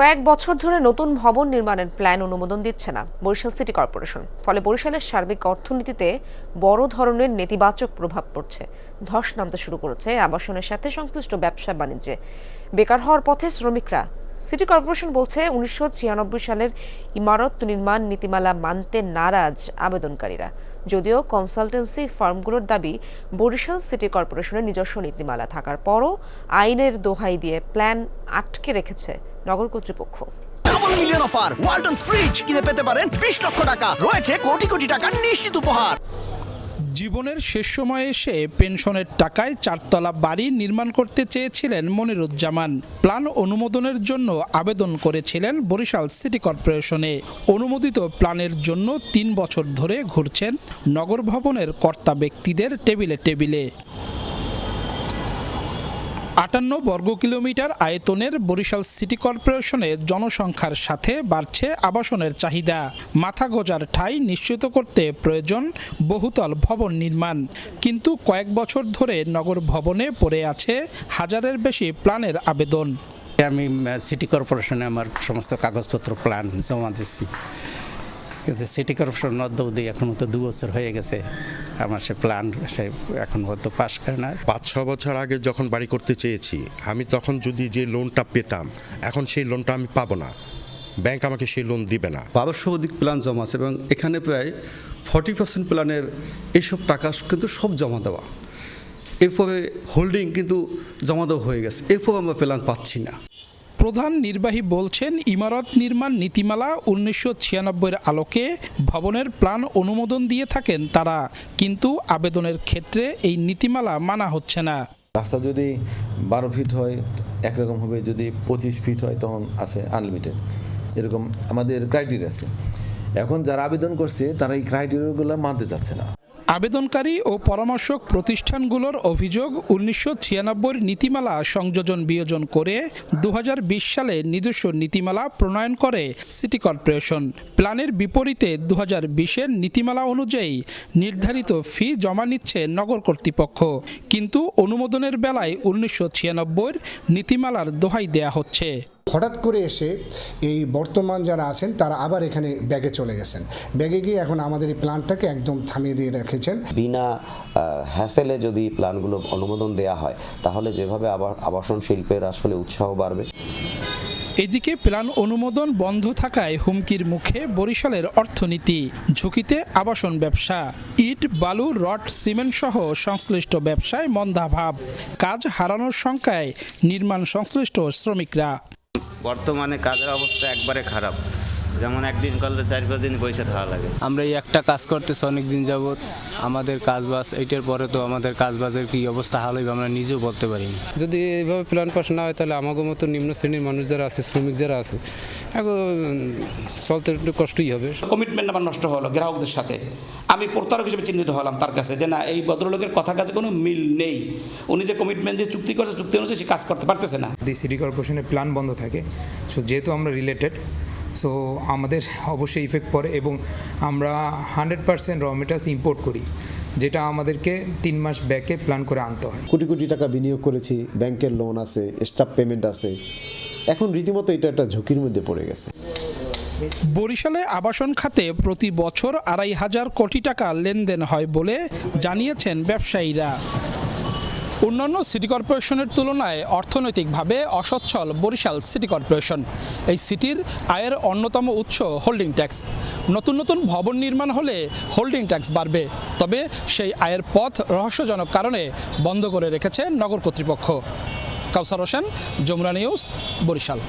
কয়েক বছর ধরে নতুন ভবন নির্মাণের প্ল্যান অনুমোদন দিচ্ছে না বরিশাল সিটি কর্পোরেশন। ফলে বরিশালের সার্বিক অর্থনীতিতে বড় ধরনের নেতিবাচক প্রভাব পড়ছে। ধস নামতে শুরু করেছে আবাসনের সাথে সংশ্লিষ্ট ব্যবসা বাণিজ্যে। বেকার হওয়ার পথে শ্রমিকরা। সিটি কর্পোরেশন বলছে, উনিশশো ছিয়ানব্বই সালের ইমারত নির্মাণ নীতিমালা মানতে নারাজ আবেদনকারীরা। যদিও কনসালটেন্সি ফার্মগুলোর দাবি বরিশাল সিটি কর্পোরেশনের নিজস্ব নীতিমালা থাকার পরও আইনের দোহাই দিয়ে প্ল্যান আটকে রেখেছে নগর কর্তৃপক্ষ। মিলিয়ন অফার ওয়ালটন ফ্রিজ কিনে পেতে পারেন বিশ লক্ষ টাকা। রয়েছে কোটি কোটি টাকার নিশ্চিত উপহার। জীবনের শেষ সময়ে এসে পেনশনের টাকায় চারতলা বাড়ি নির্মাণ করতে চেয়েছিলেন মনিরুজ্জামান। প্ল্যান অনুমোদনের জন্য আবেদন করেছিলেন বরিশাল সিটি কর্পোরেশনে। অনুমোদিত প্ল্যানের জন্য তিন বছর ধরে ঘুরছেন নগর ভবনের কর্তা ব্যক্তিদের টেবিলে টেবিলে। আটান্ন বর্গ কিলোমিটার আয়তনের বরিশাল সিটি কর্পোরেশনে জনসংখ্যার সাথে বাড়ছে আবাসনের চাহিদা। মাথা গোজার ঠাঁই নিশ্চিত করতে প্রয়োজন বহুতল ভবন নির্মাণ। কিন্তু কয়েক বছর ধরে নগর ভবনে পড়ে আছে হাজারের বেশি প্ল্যানের আবেদন। আমি সিটি কর্পোরেশনে আমার সমস্ত কাগজপত্র প্ল্যান জমা দিচ্ছি কিন্তু সিটি কর্পোরেশন অদ্যবধি এখন তো দু বছর হয়ে গেছে আমার সে প্ল্যান সে এখন পর্যন্ত পাশ করে না। পাঁচ ছ বছর আগে যখন বাড়ি করতে চেয়েছি আমি তখন যদি যে লোনটা পেতাম এখন সেই লোনটা আমি পাবো না। ব্যাংক আমাকে সেই লোন দিবে না। বারোশো অধিক প্ল্যান জমা আছে এবং এখানে প্রায় ফর্টি পার্সেন্ট প্ল্যানের এইসব টাকা কিন্তু সব জমা দেওয়া। এরপরে হোল্ডিং কিন্তু জমা দেওয়া হয়ে গেছে। এরপর আমরা প্ল্যান পাচ্ছি না। প্রধান নির্বাহী বলছেন, ইমারত নির্মাণ নীতিমালা উনিশশো ছিয়ানব্বইয়ের আলোকে ভবনের প্ল্যান অনুমোদন দিয়ে থাকেন তারা। কিন্তু আবেদনের ক্ষেত্রে এই নীতিমালা মানা হচ্ছে না। রাস্তা যদি বারো ফিট হয়, একরকম হবে, যদি পঁচিশ ফিট হয়, তখন আছে আনলিমিটেড এরকম আমাদের ক্রাইটেরিয়া আছে। এখন যারা আবেদন করছে, তারা এই ক্রাইটেরিয়াগুলো মানতে চাচ্ছে না। আবেদনকারী ও পরামর্শক প্রতিষ্ঠানগুলোর অভিযোগ উনিশশো নীতিমালা সংযোজন বিয়োজন করে দু হাজার বিশ সালে নিজস্ব নীতিমালা প্রণয়ন করে সিটি কর্পোরেশন। প্ল্যানের বিপরীতে দু হাজার নীতিমালা অনুযায়ী নির্ধারিত ফি জমা নিচ্ছে নগর কর্তৃপক্ষ। কিন্তু অনুমোদনের বেলায় উনিশশো নীতিমালার দোহাই দেয়া হচ্ছে। হঠাৎ করে এসে এই বর্তমান যারা আছেন তারা আবার এখানে ব্যাগে চলে গেছেন। ব্যাগে গিয়ে এখন আমাদের এই প্ল্যানটাকে একদম থামিয়ে দিয়ে রেখেছেন। বিনা হ্যাসেলে যদি প্ল্যানগুলো অনুমোদন দেয়া হয় তাহলে যেভাবে আবার আবাসন শিল্পের আসলে উৎসাহ বাড়বে। এদিকে প্ল্যান অনুমোদন বন্ধ থাকায় হুমকির মুখে বরিশালের অর্থনীতি ঝুঁকিতে আবাসন ব্যবসা ইট বালু রড সিমেন্ট সহ সংশ্লিষ্ট ব্যবসায় মন্দাভাব। কাজ হারানোর সংখ্যায় নির্মাণ সংশ্লিষ্ট শ্রমিকরা। বর্তমানে কাজের অবস্থা একবারে খারাপ। যেমন একদিন করলে চার পাঁচ দিন পয়সা থাকা লাগে। আমরা এই একটা কাজ করতেছি অনেক দিন যাবৎ। আমাদের কাজবাজ এইটার পরে তো আমাদের কাজবাজের কি অবস্থা হাল হইবে আমরা নিজেও বলতে পারিনি। যদি এইভাবে প্ল্যান পাস না হয় তাহলে আমাদের মতো নিম্ন শ্রেণির মানুষ যারা আছে শ্রমিক যারা আছে এখন চলতে একটু কষ্টই হবে। কমিটমেন্ট আমার নষ্ট হলো গ্রাহকদের সাথে। আমি প্রতারক হিসেবে চিহ্নিত হলাম তার কাছে যে না এই ভদ্রলোকের কথা কাছে কোনো মিল নেই। উনি যে কমিটমেন্ট দিয়ে চুক্তি করছে চুক্তি অনুযায়ী সে কাজ করতে পারতেছে না। সিটি কর্পোরেশনের প্ল্যান বন্ধ থাকে। সো যেহেতু আমরা রিলেটেড সো আমাদের অবশ্যই ইফেক্ট পড়ে এবং আমরা hundred percent raw materials import করি যেটা আমাদেরকে তিন মাস ব্যাকে প্ল্যান করে আনতে হয়। কোটি কোটি টাকা বিনিয়োগ করেছি ব্যাংকের লোন আছে স্টাফ পেমেন্ট আছে। এখন রীতিমতো এটা একটা ঝুঁকির মধ্যে পড়ে গেছে। বরিশালে আবাসন খাতে প্রতি বছর আড়াই হাজার কোটি টাকা লেনদেন হয় বলে জানিয়েছেন ব্যবসায়ীরা। অন্যান্য সিটি কর্পোরেশনের তুলনায় অর্থনৈতিকভাবে অসচ্ছল বরিশাল সিটি কর্পোরেশন। এই সিটির আয়ের অন্যতম উৎস হোল্ডিং ট্যাক্স। নতুন নতুন ভবন নির্মাণ হলে হোল্ডিং ট্যাক্স বাড়বে, তবে সেই আয়ের পথ রহস্যজনক কারণে বন্ধ করে রেখেছে নগর কর্তৃপক্ষ। কাউসার হোসেন, যমুনা নিউজ, বরিশাল।